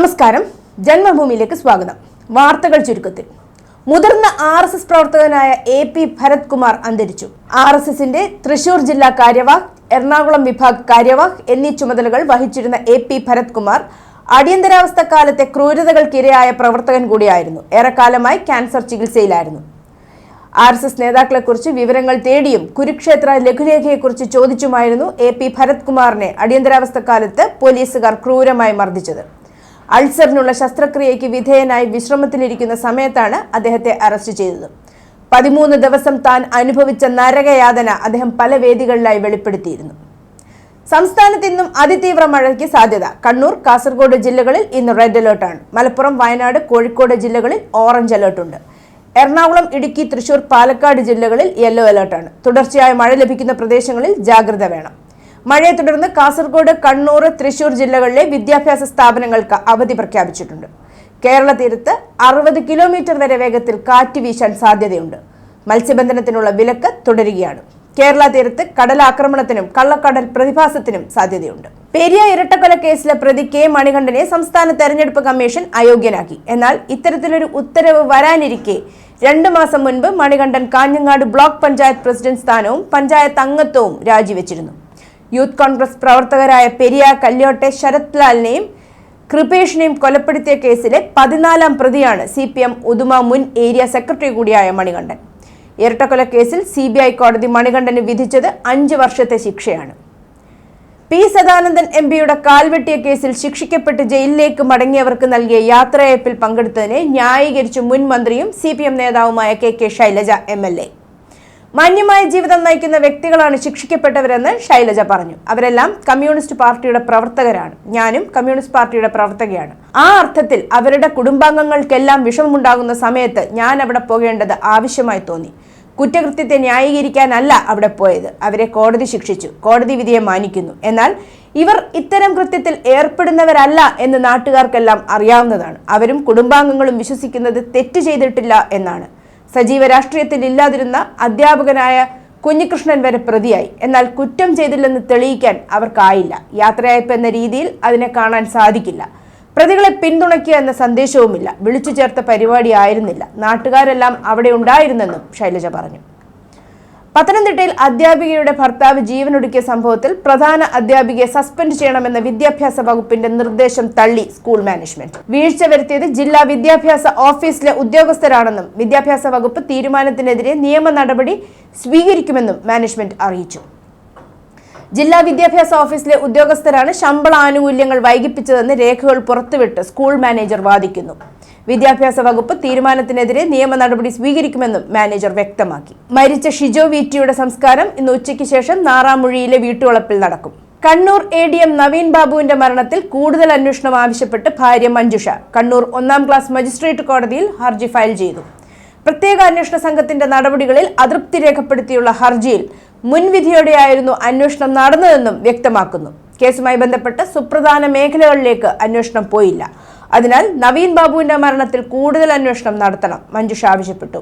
നമസ്കാരം. ജന്മഭൂമിയിലേക്ക് സ്വാഗതം. വാർത്തകൾ ചുരുക്കത്തിൽ. മുതിർന്ന ആർ എസ് എസ് പ്രവർത്തകനായ എ പി ഭരത് കുമാർ അന്തരിച്ചു. ആർ എസ് എസിന്റെ തൃശൂർ ജില്ലാ കാര്യവാഹ് എറണാകുളം വിഭാഗ് കാര്യവാഹ് എന്നീ ചുമതലകൾ വഹിച്ചിരുന്ന എ പി ഭരത് കുമാർ അടിയന്തരാവസ്ഥ കാലത്തെ ക്രൂരതകൾക്കിരയായ പ്രവർത്തകൻ കൂടിയായിരുന്നു. ഏറെക്കാലമായി ക്യാൻസർ ചികിത്സയിലായിരുന്നു. ആർ എസ് എസ് നേതാക്കളെക്കുറിച്ച് വിവരങ്ങൾ തേടിയും കുരുക്ഷേത്ര ലഘുലേഖയെക്കുറിച്ച് ചോദിച്ചുമായിരുന്നു എ പി ഭരത് കുമാറിനെ അടിയന്തരാവസ്ഥ കാലത്ത് പോലീസുകാർ ക്രൂരമായി മർദ്ദിച്ചത്. അൾസറിനുള്ള ശസ്ത്രക്രിയയ്ക്ക് വിധേയനായി വിശ്രമത്തിലിരിക്കുന്ന സമയത്താണ് അദ്ദേഹത്തെ അറസ്റ്റ് ചെയ്തത്. പതിമൂന്ന് ദിവസം താൻ അനുഭവിച്ച നരകയാതന അദ്ദേഹം പല വേദികളിലായി വെളിപ്പെടുത്തിയിരുന്നു. സംസ്ഥാനത്ത് ഇന്നും അതിതീവ്ര മഴയ്ക്ക് സാധ്യത. കണ്ണൂർ കാസർഗോഡ് ജില്ലകളിൽ ഇന്ന് റെഡ് അലേർട്ടാണ് മലപ്പുറം വയനാട് കോഴിക്കോട് ജില്ലകളിൽ ഓറഞ്ച് അലേർട്ടുണ്ട് എറണാകുളം ഇടുക്കി തൃശൂർ പാലക്കാട് ജില്ലകളിൽ യെല്ലോ അലേർട്ടാണ് തുടർച്ചയായ മഴ ലഭിക്കുന്ന പ്രദേശങ്ങളിൽ ജാഗ്രത വേണം. മഴയെ തുടർന്ന് കാസർഗോഡ് കണ്ണൂർ തൃശൂർ ജില്ലകളിലെ വിദ്യാഭ്യാസ സ്ഥാപനങ്ങൾക്ക് അവധി പ്രഖ്യാപിച്ചിട്ടുണ്ട്. കേരള തീരത്ത് അറുപത് കിലോമീറ്റർ വരെ വേഗത്തിൽ കാറ്റ് വീശാൻ സാധ്യതയുണ്ട്. മത്സ്യബന്ധനത്തിനുള്ള വിലക്ക് തുടരുകയാണ്. കേരള തീരത്ത് കടലാക്രമണത്തിനും കള്ളക്കടൽ പ്രതിഭാസത്തിനും സാധ്യതയുണ്ട്. പെരിയ ഇരട്ടക്കൊല കേസിലെ പ്രതി കെ മണികണ്ഠനെ സംസ്ഥാന തെരഞ്ഞെടുപ്പ് കമ്മീഷൻ അയോഗ്യനാക്കി. എന്നാൽ ഇത്തരത്തിലൊരു ഉത്തരവ് വരാനിരിക്കെ രണ്ടു മാസം മുൻപ് മണികണ്ഠൻ കാഞ്ഞങ്ങാട് ബ്ലോക്ക് പഞ്ചായത്ത് പ്രസിഡന്റ് സ്ഥാനവും പഞ്ചായത്ത് അംഗത്വവും രാജിവെച്ചിരുന്നു. യൂത്ത് കോൺഗ്രസ് പ്രവർത്തകരായ പെരിയ കല്യോട്ടെ ശരത് ലാലിനെയും കൃപേഷിനെയും കൊലപ്പെടുത്തിയ കേസിലെ പതിനാലാം പ്രതിയാണ് സി പി എം ഉദുമ മുൻ ഏരിയ സെക്രട്ടറി കൂടിയായ മണികണ്ഠൻ. ഇരട്ടക്കൊല കേസിൽ സി ബി ഐ കോടതി മണികണ്ഠന് വിധിച്ചത് അഞ്ച് വർഷത്തെ ശിക്ഷയാണ്. പി സദാനന്ദൻ എം പിയുടെ കാൽവെട്ടിയ കേസിൽ ശിക്ഷിക്കപ്പെട്ട് ജയിലിലേക്ക് മടങ്ങിയവർക്ക് നൽകിയ യാത്രയപ്പിൽ പങ്കെടുത്തതിനെ ന്യായീകരിച്ചു മുൻ മന്ത്രിയും സി പി എം നേതാവുമായ K K Shailaja M L A. മാന്യമായ ജീവിതം നയിക്കുന്ന വ്യക്തികളാണ് ശിക്ഷിക്കപ്പെട്ടവരെന്ന് ശൈലജ പറഞ്ഞു. അവരെല്ലാം കമ്മ്യൂണിസ്റ്റ് പാർട്ടിയുടെ പ്രവർത്തകരാണ്. ഞാനും കമ്മ്യൂണിസ്റ്റ് പാർട്ടിയുടെ പ്രവർത്തകയാണ്. ആ അർത്ഥത്തിൽ അവരുടെ കുടുംബാംഗങ്ങൾക്കെല്ലാം വിഷമമുണ്ടാകുന്ന സമയത്ത് ഞാൻ അവിടെ പോകേണ്ടത് ആവശ്യമായി തോന്നി. കുറ്റകൃത്യത്തെ ന്യായീകരിക്കാനല്ല അവിടെ പോയത്. അവരെ കോടതി ശിക്ഷിച്ചു. കോടതി വിധിയെ മാനിക്കുന്നു. എന്നാൽ ഇവർ ഇത്തരം കൃത്യത്തിൽ ഏർപ്പെടുന്നവരല്ല എന്ന് നാട്ടുകാർക്കെല്ലാം അറിയാവുന്നതാണ്. അവരും കുടുംബാംഗങ്ങളും വിശ്വസിക്കുന്നത് തെറ്റ് ചെയ്തിട്ടില്ല എന്നാണ്. സജീവ രാഷ്ട്രീയത്തിൽ ഇല്ലാതിരുന്ന അധ്യാപകനായ കുഞ്ഞികൃഷ്ണൻ വരെ പ്രതിയായി. എന്നാൽ കുറ്റം ചെയ്തില്ലെന്ന് തെളിയിക്കാൻ അവർക്കായില്ല. യാത്രയയപ്പ് എന്ന രീതിയിൽ അതിനെ കാണാൻ സാധിക്കില്ല. പ്രതികളെ പിന്തുണയ്ക്കുക എന്ന സന്ദേശവുമില്ല. വിളിച്ചു ചേർത്ത പരിപാടി ആയിരുന്നില്ല. നാട്ടുകാരെല്ലാം അവിടെ ഉണ്ടായിരുന്നെന്നും ശൈലജ പറഞ്ഞു. പത്തനംതിട്ടയിൽ അധ്യാപികയുടെ ഭർത്താവ് ജീവനൊടുക്കിയ സംഭവത്തിൽ പ്രധാന അധ്യാപികയെ സസ്പെൻഡ് ചെയ്യണമെന്ന വിദ്യാഭ്യാസ വകുപ്പിന്റെ നിർദ്ദേശം തള്ളി സ്കൂൾ മാനേജ്മെന്റ്. വീഴ്ച വരുത്തിയത് ജില്ലാ വിദ്യാഭ്യാസ ഓഫീസിലെ ഉദ്യോഗസ്ഥരാണെന്നും വിദ്യാഭ്യാസ വകുപ്പ് തീരുമാനത്തിനെതിരെ നിയമ നടപടി സ്വീകരിക്കുമെന്നും മാനേജ്മെന്റ് അറിയിച്ചു. ജില്ലാ വിദ്യാഭ്യാസ ഓഫീസിലെ ഉദ്യോഗസ്ഥരാണ് ശമ്പള ആനുകൂല്യങ്ങൾ വൈകിപ്പിച്ചതെന്ന് രേഖകൾ പുറത്തുവിട്ട് സ്കൂൾ മാനേജർ വാദിക്കുന്നു. വിദ്യാഭ്യാസ വകുപ്പ് തീരുമാനത്തിനെതിരെ നിയമ നടപടി സ്വീകരിക്കുമെന്നും മാനേജർ വ്യക്തമാക്കി. മരിച്ച ഷിജോ വീറ്റിയുടെ സംസ്കാരം ഇന്ന് ഉച്ചയ്ക്ക് ശേഷം നാറാമുഴിയിലെ വീട്ടുവളപ്പിൽ നടക്കും. Kannur A D M Naveen ബാബുവിന്റെ മരണത്തിൽ കൂടുതൽ അന്വേഷണം ആവശ്യപ്പെട്ട് ഭാര്യ മഞ്ജുഷ കണ്ണൂർ ഒന്നാം ക്ലാസ് മജിസ്ട്രേറ്റ് കോടതിയിൽ ഹർജി ഫയൽ ചെയ്തു. പ്രത്യേക അന്വേഷണ സംഘത്തിന്റെ നടപടികളിൽ അതൃപ്തി രേഖപ്പെടുത്തിയുള്ള ഹർജിയിൽ മുൻവിധിയോടെയായിരുന്നു അന്വേഷണം നടന്നതെന്നും വ്യക്തമാക്കുന്നു. കേസുമായി ബന്ധപ്പെട്ട് സുപ്രധാന മേഖലകളിലേക്ക് അന്വേഷണം പോയില്ല. അതിനാൽ നവീൻ ബാബുവിന്റെ മരണത്തിൽ കൂടുതൽ അന്വേഷണം നടത്തണം. മഞ്ജുഷ ആവശ്യപ്പെട്ടു.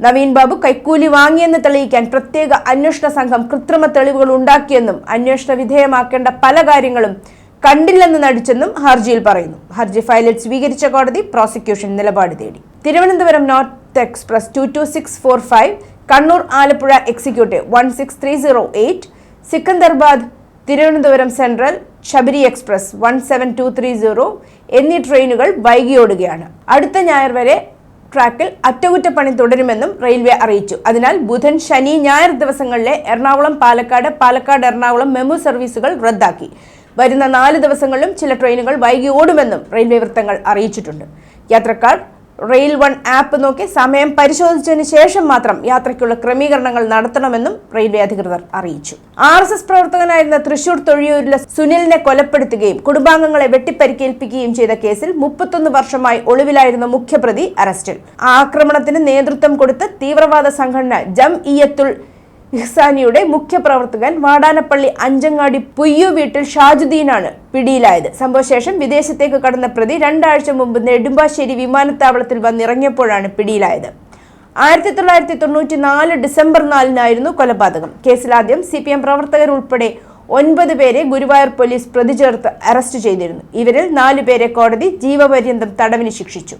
നവീൻ ബാബു കൈക്കൂലി വാങ്ങിയെന്ന് തെളിയിക്കാൻ പ്രത്യേക അന്വേഷണ സംഘം കൃത്രിമ തെളിവുകൾ ഉണ്ടാക്കിയെന്നും അന്വേഷണ വിധേയമാക്കേണ്ട പല കാര്യങ്ങളും കണ്ടില്ലെന്ന് നടിച്ചെന്നും ഹർജിയിൽ പറയുന്നു. ഹർജി ഫയലിൽ സ്വീകരിച്ച കോടതി പ്രോസിക്യൂഷൻ നിലപാട് തേടി. Thiruvananthapuram north express two two six four five Kannur Alappuzha executive one six three zero eight Secunderabad Thiruvananthapuram central Sabari express one seven two three zero എന്നീ ട്രെയിനുകൾ വൈകിയോടുകയാണ്. അടുത്ത ഞായർ വരെ ട്രാക്കിൽ അറ്റകുറ്റപ്പണി തുടരുമെന്നും റെയിൽവേ അറിയിച്ചു. അതിനാൽ ബുധൻ ശനി ഞായർ ദിവസങ്ങളിലെ എറണാകുളം പാലക്കാട് പാലക്കാട് എറണാകുളം മെമു സർവീസുകൾ റദ്ദാക്കി. വരുന്ന നാല് ദിവസങ്ങളിലും ചില ട്രെയിനുകൾ വൈകി ഓടുമെന്നും റെയിൽവേ വൃത്തങ്ങൾ അറിയിച്ചിട്ടുണ്ട്. യാത്രക്കാർ റെയിൽ വൺ ആപ്പ് നോക്കി സമയം പരിശോധിച്ചതിന് ശേഷം മാത്രം യാത്രയ്ക്കുള്ള ക്രമീകരണങ്ങൾ നടത്തണമെന്നും റെയിൽവേ അധികൃതർ അറിയിച്ചു. ആർ എസ് എസ് പ്രവർത്തകനായിരുന്ന തൃശൂർ തൊഴിയൂരിലെ സുനിലിനെ കൊലപ്പെടുത്തുകയും കുടുംബാംഗങ്ങളെ വെട്ടിപ്പരിക്കേൽപ്പിക്കുകയും ചെയ്ത കേസിൽ മുപ്പത്തൊന്ന് വർഷമായി ഒളിവിലായിരുന്ന മുഖ്യപ്രതി അറസ്റ്റിൽ. ആക്രമണത്തിന് നേതൃത്വം കൊടുത്ത് തീവ്രവാദ സംഘടന ജം ഇയത്തുൽ ഇഹ്സാനിയുടെ മുഖ്യപ്രവർത്തകൻ വാടാനപ്പള്ളി അഞ്ചങ്ങാടി പുയ്യു വീട്ടിൽ ഷാജുദ്ദീനാണ് പിടിയിലായത്. സംഭവശേഷം വിദേശത്തേക്ക് കടന്ന പ്രതി രണ്ടാഴ്ച മുമ്പ് നെടുമ്പാശ്ശേരി വിമാനത്താവളത്തിൽ വന്നിറങ്ങിയപ്പോഴാണ് പിടിയിലായത്. ആയിരത്തി തൊള്ളായിരത്തി തൊണ്ണൂറ്റി നാല് ഡിസംബർ നാലിനായിരുന്നു കൊലപാതകം. കേസിൽ ആദ്യം സി പി എം പ്രവർത്തകർ ഉൾപ്പെടെ ഒൻപത് പേരെ ഗുരുവായൂർ പോലീസ് പ്രതി ചേർത്ത് അറസ്റ്റ് ചെയ്തിരുന്നു. ഇവരിൽ നാലു പേരെ കോടതി ജീവപര്യന്തം തടവിന് ശിക്ഷിച്ചു.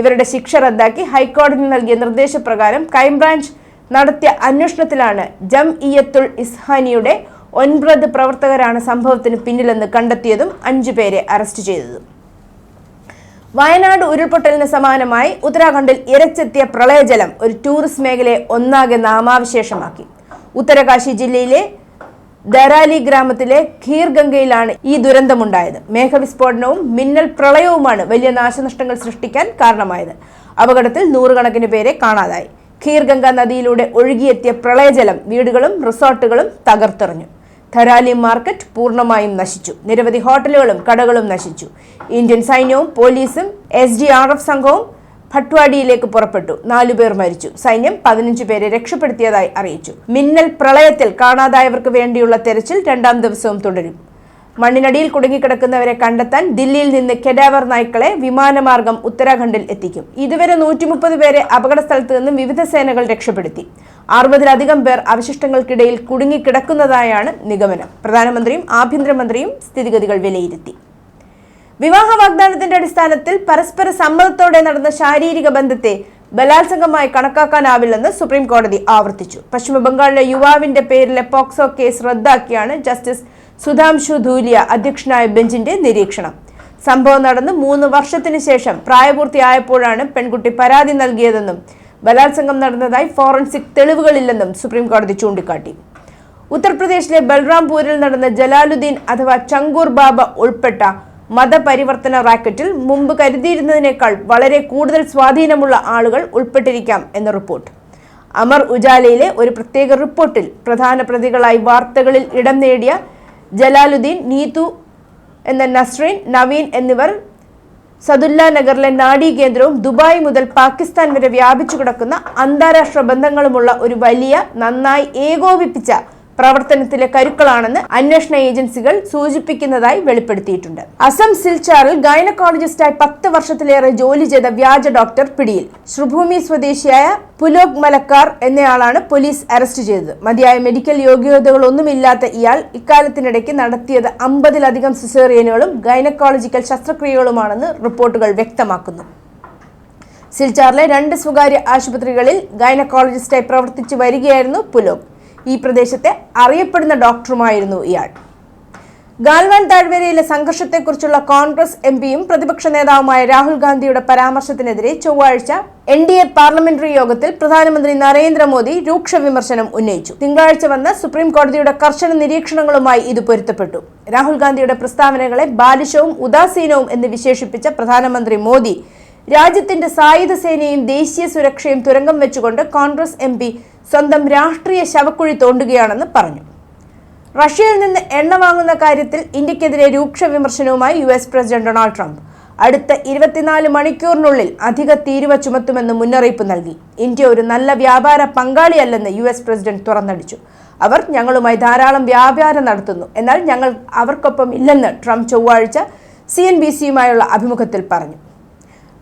ഇവരുടെ ശിക്ഷ റദ്ദാക്കി ഹൈക്കോടതി നൽകിയ നിർദ്ദേശപ്രകാരം ക്രൈംബ്രാഞ്ച് നടത്തിയ അന്വേഷണത്തിലാണ് ജം ഇയത്തുൽ ഇസ്ഹാനിയുടെ ഒൻപത് പ്രവർത്തകരാണ് സംഭവത്തിന് പിന്നിലെന്ന് കണ്ടെത്തിയതും അഞ്ചു പേരെ അറസ്റ്റ് ചെയ്തതും. വയനാട് ഉരുൾപൊട്ടലിന് സമാനമായി ഉത്തരാഖണ്ഡിൽ ഇരച്ചെത്തിയ പ്രളയജലം ഒരു ടൂറിസ്റ്റ് മേഖലയെ ഒന്നാകെ നാമാവിശേഷമാക്കി. ഉത്തരകാശി ജില്ലയിലെ ദരാലി ഗ്രാമത്തിലെ ഖീർഗംഗയിലാണ് ഈ ദുരന്തമുണ്ടായത്. മേഘവിസ്ഫോടനവും മിന്നൽ പ്രളയവുമാണ് വലിയ നാശനഷ്ടങ്ങൾ സൃഷ്ടിക്കാൻ കാരണമായത്. അപകടത്തിൽ നൂറുകണക്കിന് പേരെ കാണാതായി. ഖീർഗംഗ നദിയിലൂടെ ഒഴുകിയെത്തിയ പ്രളയജലം വീടുകളും റിസോർട്ടുകളും തകർത്തെറിഞ്ഞു. ധരാലി മാർക്കറ്റ് പൂർണമായും നശിച്ചു. നിരവധി ഹോട്ടലുകളും കടകളും നശിച്ചു. ഇന്ത്യൻ സൈന്യവും പോലീസും എസ് ഡി ആർ എഫ് സംഘവും ഭട്ട്വാഡിയിലേക്ക് പുറപ്പെട്ടു. നാലുപേർ മരിച്ചു. സൈന്യം പതിനഞ്ചു പേരെ രക്ഷപ്പെടുത്തിയതായി അറിയിച്ചു. മിന്നൽ പ്രളയത്തിൽ കാണാതായവർക്ക് വേണ്ടിയുള്ള തെരച്ചിൽ രണ്ടാം ദിവസവും തുടരും. മണ്ണിനടിയിൽ കുടുങ്ങിക്കിടക്കുന്നവരെ കണ്ടെത്താൻ ദില്ലിയിൽ നിന്ന് കെഡാവർ നായ്ക്കളെ വിമാനമാർഗം ഉത്തരാഖണ്ഡിൽ എത്തിക്കും. ഇതുവരെ നൂറ്റി മുപ്പത് പേരെ അപകട സ്ഥലത്ത് നിന്നും വിവിധ സേനകൾ രക്ഷപ്പെടുത്തി. അറുപതിലധികം പേർ അവശിഷ്ടങ്ങൾക്കിടയിൽ കുടുങ്ങിക്കിടക്കുന്നതായാണ് നിഗമനം. പ്രധാനമന്ത്രിയും ആഭ്യന്തരമന്ത്രിയും സ്ഥിതിഗതികൾ വിലയിരുത്തി. വിവാഹ വാഗ്ദാനത്തിന്റെ അടിസ്ഥാനത്തിൽ പരസ്പര സമ്മതത്തോടെ നടന്ന ശാരീരിക ബന്ധത്തെ ബലാത്സംഗമായി കണക്കാക്കാനാവില്ലെന്ന് സുപ്രീം കോടതി ആവർത്തിച്ചു. പശ്ചിമബംഗാളിലെ യുവാവിന്റെ പേരിലെ പോക്സോ കേസ് റദ്ദാക്കിയാണ് ജസ്റ്റിസ് സുധാംശു ധൂലിയ അധ്യക്ഷനായ ബെഞ്ചിന്റെ നിരീക്ഷണം. സംഭവം നടന്ന് മൂന്ന് വർഷത്തിന് ശേഷം പ്രായപൂർത്തിയായപ്പോഴാണ് പെൺകുട്ടി പരാതി നൽകിയതെന്നും ബലാത്സംഗം നടന്നതായി ഫോറൻസിക് തെളിവുകളില്ലെന്നും സുപ്രീംകോടതി ചൂണ്ടിക്കാട്ടി. ഉത്തർപ്രദേശിലെ ബൽറാംപൂരിൽ നടന്ന ജലാലുദ്ദീൻ അഥവാ ചങ്കൂർ ബാബ ഉൾപ്പെട്ട മതപരിവർത്തന റാക്കറ്റിൽ മുമ്പ് കരുതിയിരുന്നതിനേക്കാൾ വളരെ കൂടുതൽ സ്വാധീനമുള്ള ആളുകൾ ഉൾപ്പെട്ടിരിക്കാം എന്ന റിപ്പോർട്ട്. അമർ ഉജാലയിലെ ഒരു പ്രത്യേക റിപ്പോർട്ടിൽ പ്രധാന പ്രതികളായി വാർത്തകളിൽ ഇടം നേടിയ ജലാലുദ്ദീൻ നീതു എന്ന നസ്രീൻ നവീൻ എന്നിവർ സദുല്ല നഗറിലെ നാഡീ കേന്ദ്രവും ദുബായ് മുതൽ പാകിസ്ഥാൻ വരെ വ്യാപിച്ചു കിടക്കുന്ന അന്താരാഷ്ട്ര ബന്ധങ്ങളുമുള്ള ഒരു വലിയ നന്നായി ഏകോപിപ്പിച്ച പ്രവർത്തനത്തിലെ കരുക്കളാണെന്ന് അന്വേഷണ ഏജൻസികൾ സൂചിപ്പിക്കുന്നതായി വെളിപ്പെടുത്തിയിട്ടുണ്ട്. അസം സിൽച്ചാറിൽ ഗൈനക്കോളജിസ്റ്റായി പത്ത് വർഷത്തിലേറെ ജോലി ചെയ്ത വ്യാജ ഡോക്ടർ പിടിയിൽ. ശ്രുഭൂമി സ്വദേശിയായ പുലോക് മലക്കാർ എന്നയാളാണ് പോലീസ് അറസ്റ്റ് ചെയ്തത്. മതിയായ മെഡിക്കൽ യോഗ്യതകളൊന്നുമില്ലാത്ത ഇയാൾ ഇക്കാലത്തിനിടയ്ക്ക് നടത്തിയത് അമ്പതിലധികം സിസേറിയനുകളും ഗൈനക്കോളജിക്കൽ ശസ്ത്രക്രിയകളുമാണെന്ന് റിപ്പോർട്ടുകൾ വ്യക്തമാക്കുന്നു. സിൽച്ചാറിലെ രണ്ട് സ്വകാര്യ ആശുപത്രികളിൽ ഗൈനക്കോളജിസ്റ്റായി പ്രവർത്തിച്ചു വരികയായിരുന്നു പുലോക്. ഈ പ്രദേശത്തെ അറിയപ്പെടുന്ന ഡോക്ടറുമായിരുന്നു ഇയാൾ. ഗാൽവാൻ താഴ്വരയിലെ സംഘർഷത്തെക്കുറിച്ചുള്ള കോൺഗ്രസ് എം പിയും പ്രതിപക്ഷ നേതാവുമായ രാഹുൽ ഗാന്ധിയുടെ പരാമർശത്തിനെതിരെ ചൊവ്വാഴ്ച എൻ ഡി എ പാർലമെന്ററി യോഗത്തിൽ പ്രധാനമന്ത്രി നരേന്ദ്രമോദി രൂക്ഷ വിമർശനം ഉന്നയിച്ചു. തിങ്കളാഴ്ച വന്ന സുപ്രീം കോടതിയുടെ കർശന നിരീക്ഷണങ്ങളുമായി ഇത് പൊരുത്തപ്പെട്ടു. രാഹുൽ ഗാന്ധിയുടെ പ്രസ്താവനകളെ ബാലിശവും ഉദാസീനവും എന്ന് വിശേഷിപ്പിച്ച പ്രധാനമന്ത്രി മോദി രാജ്യത്തിന്റെ സായുധ സേനയും ദേശീയ സുരക്ഷയും തുരങ്കം വെച്ചുകൊണ്ട് കോൺഗ്രസ് എം സ്വന്തം രാഷ്ട്രീയ ശവക്കുഴി തോണ്ടുകയാണെന്ന് പറഞ്ഞു. റഷ്യയിൽ നിന്ന് എണ്ണ വാങ്ങുന്ന കാര്യത്തിൽ ഇന്ത്യക്കെതിരെ രൂക്ഷ വിമർശനവുമായി U S president Donald Trump അടുത്ത ഇരുപത്തിനാല് മണിക്കൂറിനുള്ളിൽ അധിക തീരുവ ചുമത്തുമെന്ന് മുന്നറിയിപ്പ് നൽകി. ഇന്ത്യ ഒരു നല്ല വ്യാപാര പങ്കാളിയല്ലെന്ന് യു എസ് പ്രസിഡന്റ് തുറന്നടിച്ചു. അവർ ഞങ്ങളുമായി ധാരാളം വ്യാപാരം നടത്തുന്നു. എന്നാൽ ഞങ്ങൾ അവർക്കൊപ്പം ഇല്ലെന്ന് ട്രംപ് ചൊവ്വാഴ്ച സി എൻ ബി സിയുമായുള്ള അഭിമുഖത്തിൽ പറഞ്ഞു.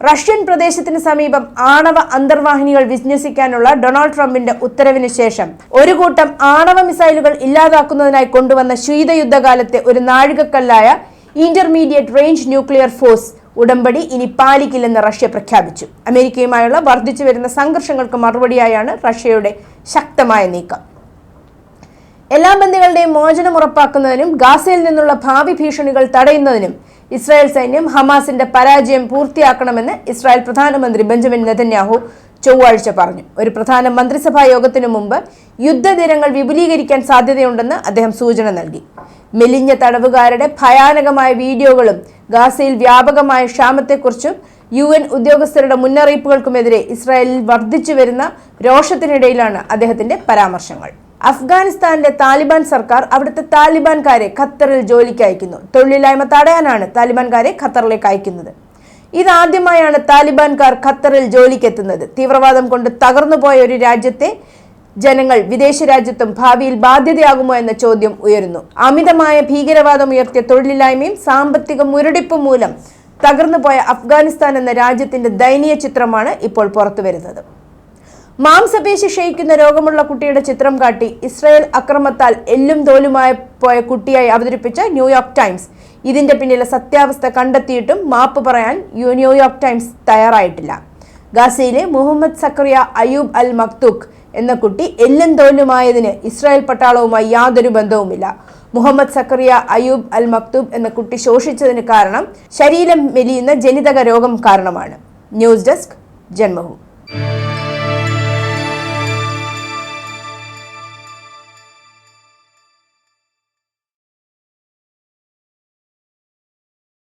റഷ്യൻ പ്രദേശത്തിന് സമീപം ആണവ അന്തർവാഹിനികൾ വിന്യസിക്കാനുള്ള ഡൊണാൾഡ് ട്രംപിന്റെ ഉത്തരവിന് ശേഷം ഒരു കൂട്ടം ആണവ മിസൈലുകൾ ഇല്ലാതാക്കുന്നതിനായി കൊണ്ടുവന്ന ശീതയുദ്ധകാലത്തെ ഒരു നാഴികക്കല്ലായ ഇന്റർമീഡിയറ്റ് റേഞ്ച് ന്യൂക്ലിയർ ഫോഴ്സ് ഉടമ്പടി ഇനി പാലിക്കില്ലെന്ന് റഷ്യ പ്രഖ്യാപിച്ചു. അമേരിക്കയുമായുള്ള വർദ്ധിച്ചു വരുന്ന സംഘർഷങ്ങൾക്ക് മറുപടിയായാണ് റഷ്യയുടെ ശക്തമായ നീക്കം. എല്ലാ ബന്ദികളുടെയും മോചനം ഉറപ്പാക്കുന്നതിനും ഗാസയിൽ നിന്നുള്ള ഭാവി ഭീഷണികൾ തടയുന്നതിനും ഇസ്രായേൽ സൈന്യം ഹമാസിന്റെ പരാജയം പൂർത്തിയാക്കണമെന്ന് ഇസ്രായേൽ പ്രധാനമന്ത്രി ബെഞ്ചമിൻ നെതന്യാഹു ചൊവ്വാഴ്ച പറഞ്ഞു. ഒരു പ്രധാന മന്ത്രിസഭാ യോഗത്തിനു മുമ്പ് യുദ്ധദിനങ്ങൾ വിപുലീകരിക്കാൻ സാധ്യതയുണ്ടെന്ന് അദ്ദേഹം സൂചന നൽകി. മെലിഞ്ഞ തടവുകാരുടെ ഭയാനകമായ വീഡിയോകളും ഗാസയിൽ വ്യാപകമായ ക്ഷാമത്തെക്കുറിച്ചും യു എൻ ഉദ്യോഗസ്ഥരുടെ മുന്നറിയിപ്പുകൾക്കുമെതിരെ ഇസ്രായേലിൽ വർദ്ധിച്ചു വരുന്ന രോഷത്തിനിടയിലാണ് അദ്ദേഹത്തിന്റെ പരാമർശങ്ങൾ. അഫ്ഗാനിസ്ഥാനിലെ താലിബാൻ സർക്കാർ അവിടുത്തെ താലിബാൻകാരെ ഖത്തറിൽ ജോലിക്ക് അയക്കുന്നു. തൊഴിലില്ലായ്മ തടയാനാണ് താലിബാൻകാരെ ഖത്തറിലേക്ക് അയക്കുന്നത്. ഇതാദ്യമായാണ് താലിബാൻകാർ ഖത്തറിൽ ജോലിക്കെത്തുന്നത് തീവ്രവാദം കൊണ്ട് തകർന്നുപോയ ഒരു രാജ്യത്തെ ജനങ്ങൾ വിദേശ രാജ്യത്തും ഭാവിയിൽ ബാധ്യതയാകുമോ എന്ന ചോദ്യം ഉയരുന്നു. അമിതമായ ഭീകരവാദം ഉയർത്തിയ തൊഴിലില്ലായ്മയും സാമ്പത്തിക മുരടിപ്പും മൂലം തകർന്നുപോയ അഫ്ഗാനിസ്ഥാൻ എന്ന രാജ്യത്തിന്റെ ദയനീയ ചിത്രമാണ് ഇപ്പോൾ പുറത്തുവരുന്നത്. മാംസപേശി ക്ഷയിക്കുന്ന രോഗമുള്ള കുട്ടിയുടെ ചിത്രം കാട്ടി ഇസ്രായേൽ അക്രമത്താൽ എല്ലും തോലുമായി പോയ കുട്ടിയായി അവതരിപ്പിച്ച ന്യൂയോർക്ക് ടൈംസ്. ഇതിന്റെ പിന്നിലെ സത്യാവസ്ഥ കണ്ടെത്തിയിട്ടും മാപ്പ് പറയാൻ ന്യൂയോർക്ക് ടൈംസ് തയ്യാറായിട്ടില്ല. ഗാസയിലെ മുഹമ്മദ് സക്രിയ അയൂബ് അൽ മക്തൂഖ് എന്ന കുട്ടി എല്ലും തോലുമായതിന് ഇസ്രായേൽ പട്ടാളവുമായി യാതൊരു ബന്ധവുമില്ല. മുഹമ്മദ് സക്കറിയ അയൂബ് അൽ മക്തൂബ് എന്ന കുട്ടി ശോഷിച്ചതിന് കാരണം ശരീരം മെലിയുന്ന ജനിതക രോഗം കാരണമാണ്. News desk Janmabhumi